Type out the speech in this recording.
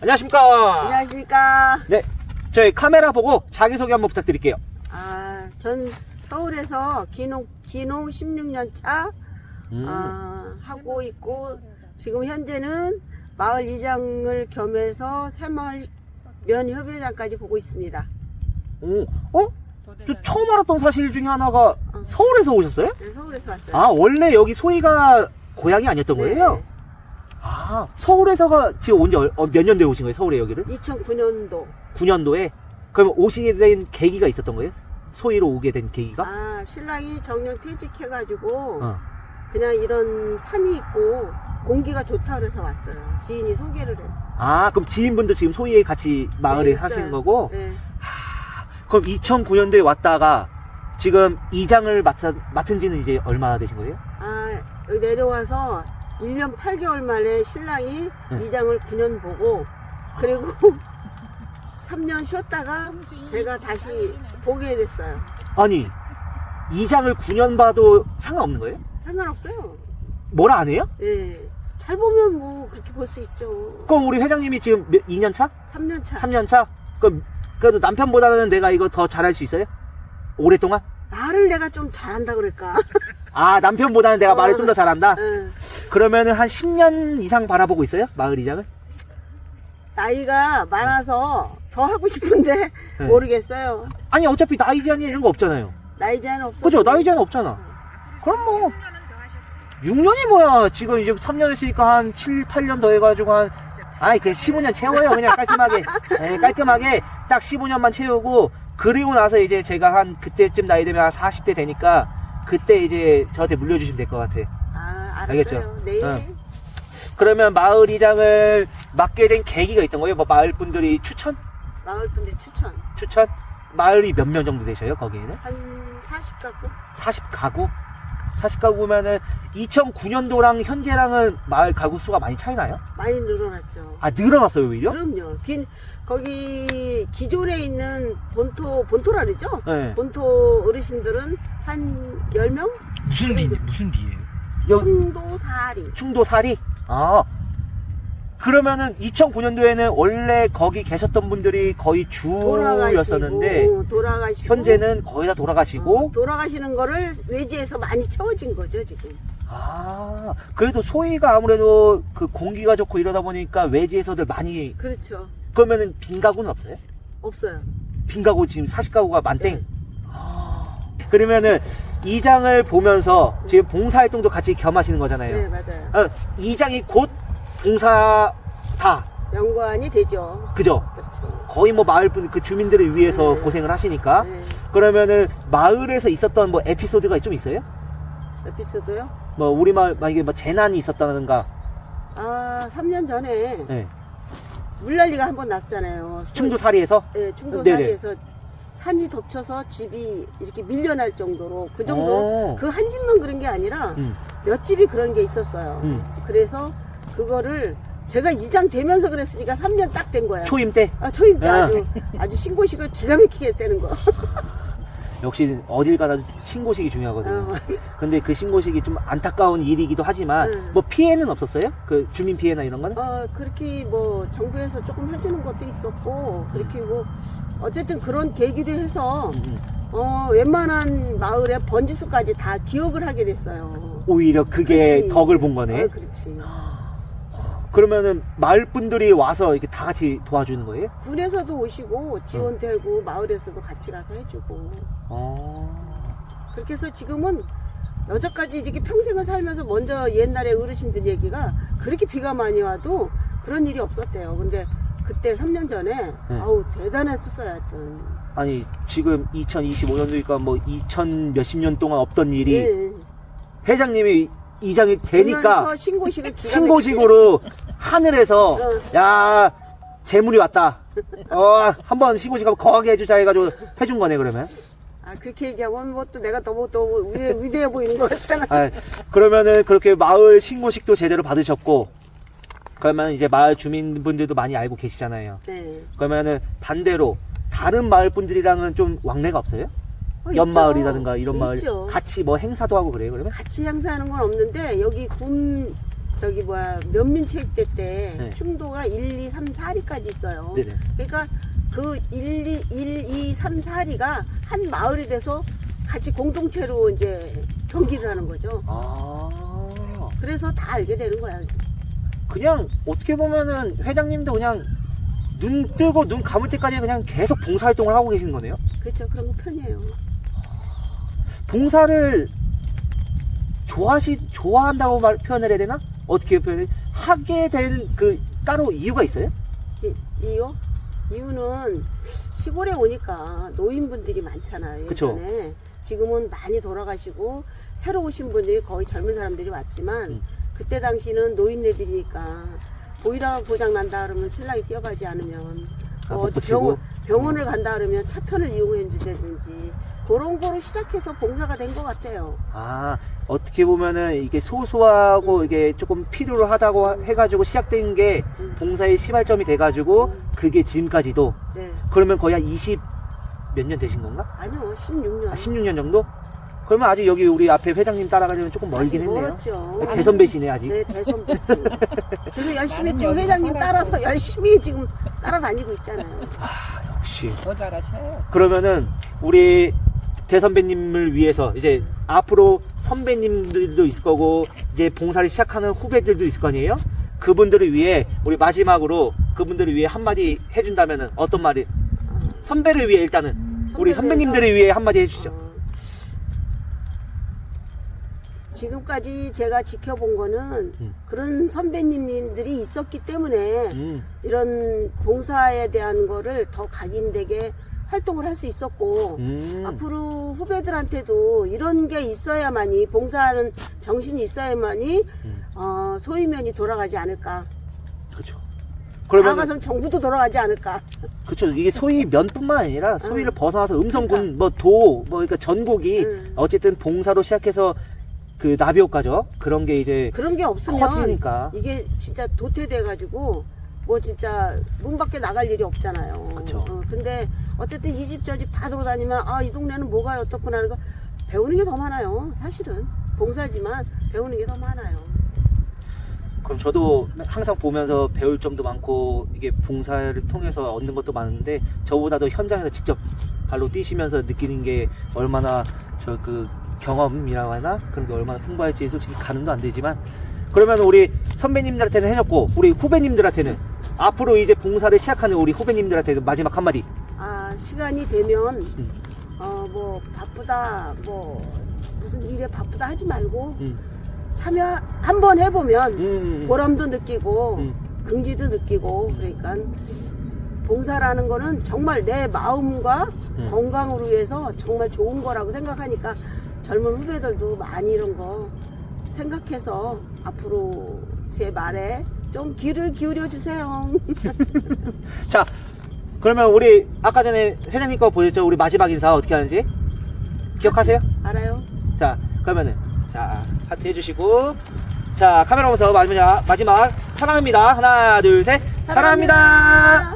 안녕하십니까. 안녕하십니까. 네, 저희 카메라 보고 자기소개 한번 부탁드릴게요. 아, 전 서울에서 기농, 기농 16년 차, 음. 아, 하고 있고, 지금 현재는 마을 이장을 겸해서 새마을 면협회장까지 보고 있습니다. 오, 어? 저 처음 알았던 사실 중에 하나가 서울에서 오셨어요? 네, 서울에서 왔어요. 아, 원래 여기 소희가 고향이 아니었던 거예요? 네. 아, 서울에서가 지금 온지 몇 년도에 오신 거예요, 서울에 여기를? 2009년도. 9년도에? 그럼 오시게 된 계기가 있었던 거예요? 소희로 오게 된 계기가? 아, 신랑이 정년 퇴직해가지고, 어. 그냥 이런 산이 있고, 공기가 좋다 그래서 왔어요. 지인이 소개를 해서. 아, 그럼 지인분도 지금 소희에 같이 마을에 네, 사시는 있어요. 거고? 네. 그럼 2009년도에 왔다가 지금 이장을 맡은, 맡은 지는 이제 얼마나 되신 거예요? 아, 여기 내려와서 1년 8개월 만에 신랑이 네. 이장을 9년 보고, 그리고 3년 쉬었다가 제가 다시 보게 됐어요. 아니, 이 장을 9년 봐도 상관없는 거예요? 상관없어요. 뭐라 안 해요? 예. 잘 보면 뭐 그렇게 볼 수 있죠. 그럼 우리 회장님이 지금 몇, 2년 차? 3년 차. 3년 차? 그럼 그래도 남편보다는 내가 이거 더 잘할 수 있어요? 오랫동안? 말을 내가 좀 잘한다 그럴까? 아, 남편보다는 내가 어. 말을 좀 더 잘한다? 예. 그러면은 한 10년 이상 바라보고 있어요? 마을 이장을? 나이가 많아서 더 하고 싶은데 네. 모르겠어요. 아니, 어차피 나이 제한이 이런 거 없잖아요. 나이 제한 없어. 그죠? 나이 제한 없잖아. 그럼 뭐. 6년이 뭐야. 지금 이제 3년 했으니까 한 7, 8년 더 해가지고 한, 아이, 그 15년 채워요. 그냥 깔끔하게. 예, 깔끔하게 딱 15년만 채우고, 그리고 나서 이제 제가 한 그때쯤 나이 되면 한 40대 되니까, 그때 이제 저한테 물려주시면 될 것 같아. 아, 알았어요. 알겠죠? 내일. 응. 그러면 마을 이장을 맡게 된 계기가 있던 거예요? 뭐 마을 분들이 추천? 마을 분들 추천. 추천? 마을이 몇 명 정도 되셔요? 거기에는? 한 40 갖고? 40가구? 40가구면은 2009년도랑 현재랑은 마을 가구 수가 많이 차이나요? 많이 늘어났죠. 아, 늘어났어요, 오히려? 그럼요. 긴, 거기 기존에 있는 본토, 본토라 그러죠? 네. 본토 어르신들은 한 10명? 무슨 비 무슨 비예요? 여, 충도 사리. 충도살이? 아. 그러면은 2009년도에는 원래 거기 계셨던 분들이 거의 주였었는데, 돌아가시고, 돌아가시고. 현재는 거의 다 돌아가시고, 어, 돌아가시는 거를 외지에서 많이 채워진 거죠, 지금. 아, 그래도 소위가 아무래도 그 공기가 좋고 이러다 보니까 외지에서들 많이, 그렇죠. 그러면은 빈 가구는 없어요? 없어요. 빈 가구 지금 40 가구가 만땡. 아, 그러면은 이 장을 보면서 지금 봉사활동도 같이 겸하시는 거잖아요. 네, 맞아요. 어, 이 장이 곧 봉사다. 연관이 되죠. 그죠? 그렇죠. 거의 뭐 마을 분, 그 주민들을 위해서 네. 고생을 하시니까. 네. 그러면은 마을에서 있었던 뭐 에피소드가 좀 있어요? 에피소드요? 뭐 우리 마을 만약에 뭐 재난이 있었다든가. 아, 3년 전에 네. 물난리가 한 번 났잖아요. 충도사리에서 네, 충도 네네. 사이에서 산이 덮쳐서 집이 이렇게 밀려날 정도로 그 오. 정도 그한 집만 그런 게 아니라 음. 몇 집이 그런 게 있었어요. 음. 그래서 그거를 제가 이장 되면서 그랬으니까 3년 딱 된 거야. 초임 때 아, 초임 때 아. 아주 아주 신고식을 기가 막히게 했다는 거. 역시 어딜 가나 신고식이 중요하거든요. 어. 근데 그 신고식이 좀 안타까운 일이기도 하지만 음. 뭐 피해는 없었어요? 그 주민 피해나 이런 거는? 어, 그렇게 뭐 정부에서 조금 해주는 것도 있었고 그렇게 뭐 어쨌든 그런 계기로 해서 음, 음. 어, 웬만한 마을의 번지수까지 다 기억을 하게 됐어요. 오히려 그게 그치. 덕을 본 거네. 어, 그렇지. 그러면은 마을 분들이 와서 이렇게 다 같이 도와주는 거예요? 군에서도 오시고 지원되고 마을에서도 같이 가서 해주고 어. 그렇게 해서 지금은 여태까지 이렇게 평생을 살면서 먼저 옛날에 어르신들 얘기가 그렇게 비가 많이 와도 그런 일이 없었대요. 근데 그때 3년 전에 네. 아우 대단했었어요. 하여튼. 아니 지금 2025년도니까 뭐 2000 몇십 년 동안 없던 일이 예. 회장님이 이장이 되니까 그러면서 신고식을 기가 신고식으로 하늘에서 어. 야 재물이 왔다. 어 한번 신고식 한번 거하게 해주자 해가지고 해준 거네 그러면. 아 그렇게 얘기하면 뭐또 내가 너무 위대, 위대해 보이는 거 같잖아. 아, 그러면은 그렇게 마을 신고식도 제대로 받으셨고 그러면 이제 마을 주민분들도 많이 알고 계시잖아요. 네. 그러면은 반대로 다른 마을 분들이랑은 좀 왕래가 없어요? 어, 연마을이라든가 있죠. 이런 마을 있죠. 같이 뭐 행사도 하고 그래요 그러면? 같이 행사하는 건 없는데 여기 군 저기 뭐야 면민체육대 때 네. 충도가 1, 2, 3, 4리까지 있어요. 네네. 그러니까 그 1, 2, 1, 2, 3, 4리가 한 마을이 돼서 같이 공동체로 이제 경기를 하는 거죠. 아. 그래서 다 알게 되는 거야. 그냥 어떻게 보면은 회장님도 그냥 눈 뜨고 눈 감을 때까지 그냥 계속 봉사활동을 하고 계신 거네요. 그렇죠. 그런 거 편해요. 봉사를 좋아하시 좋아한다고 말 표현을 해야 되나? 어떻게 표현? 하게 된 그 따로 이유가 있어요? 이, 이유? 이유는 시골에 오니까 노인분들이 많잖아요. 그쵸. 예전에. 지금은 많이 돌아가시고 새로 오신 분들이 거의 젊은 사람들이 왔지만 음. 그때 당시는 노인네들이니까 보이라가 고장 난다 그러면 신랑이 뛰어가지 않으면 아, 붙이고? 병원, 병원을 간다 그러면 차편을 이용해 주다든지 그런 거로 시작해서 봉사가 된 것 같아요. 아 어떻게 보면은 이게 소소하고 이게 조금 필요로 하다고 해가지고 시작된 게 음. 봉사의 시발점이 돼가지고 음. 그게 지금까지도 네. 그러면 거의 한 20 몇 년 되신 건가? 아니요, 16년. 아, 16년 정도? 그러면 아직 여기 우리 앞에 회장님 따라가려면 조금 멀긴 했네요. 멀었죠. 아, 대선배시네 아직. 네, 대선배지. 그래서 열심히 나는 또 회장님. 따라서 열심히 지금 따라다니고 있잖아요. 역시. 더 잘하셔요. 그러면은 우리 대선배님을 위해서 이제 앞으로 선배님들도 있을 거고 이제 봉사를 시작하는 후배들도 있을 거 아니에요? 그분들을 위해 우리 마지막으로 그분들을 위해 한마디 해준다면은 어떤 말이 어, 선배를 위해 일단은 우리 선배님들을 위해 한마디 해주시죠. 어, 지금까지 제가 지켜본 거는 음. 그런 선배님들이 있었기 때문에 음, 이런 봉사에 대한 거를 더 각인되게 활동을 할 수 있었고 음. 앞으로 후배들한테도 이런 게 있어야만이 봉사하는 정신이 있어야만이 음. 어, 소위면이 돌아가지 않을까. 그렇죠. 그러면 나아가서는 정부도 돌아가지 않을까. 그렇죠. 이게 소위 면뿐만 아니라 소위를 응. 벗어나서 음성군 뭐 도뭐 그러니까 전국이 응. 어쨌든 봉사로 시작해서 그 나비효과죠. 그런 게 이제 그런 게 없으면 커지니까. 이게 진짜 도태돼 가지고 뭐 진짜 문 밖에 나갈 일이 없잖아요. 그쵸. 어, 근데 어쨌든 이 집 저 집 다 돌아다니면 아 이 동네는 뭐가 어떻구나 하는 거 배우는 게 더 많아요. 사실은 봉사지만 배우는 게 더 많아요. 그럼 저도 항상 보면서 배울 점도 많고 이게 봉사를 통해서 얻는 것도 많은데 저보다도 현장에서 직접 발로 뛰시면서 느끼는 게 얼마나 저 그 경험이라고 하나 그런 게 얼마나 풍부할지 솔직히 가늠도 안 되지만 그러면 우리 선배님들한테는 해줬고 우리 후배님들한테는 앞으로 이제 봉사를 시작하는 우리 후배님들한테 마지막 한마디 아 시간이 되면 음. 어뭐 바쁘다 뭐 무슨 일에 바쁘다 하지 말고 음. 참여 한번 해보면 음. 보람도 느끼고 음. 긍지도 느끼고 그러니까 봉사라는 거는 정말 내 마음과 음. 건강을 위해서 정말 좋은 거라고 생각하니까 젊은 후배들도 많이 이런 거 생각해서 앞으로 제 말에 좀 귀를 기울여 주세요. 자, 그러면 우리 아까 전에 회장님 거 보셨죠? 우리 마지막 인사 어떻게 하는지 기억하세요? 알아요? 자, 그러면은 자 하트 해주시고 자 카메라 보면서 마지막 마지막 사랑합니다. 하나, 둘, 셋, 사랑합니다.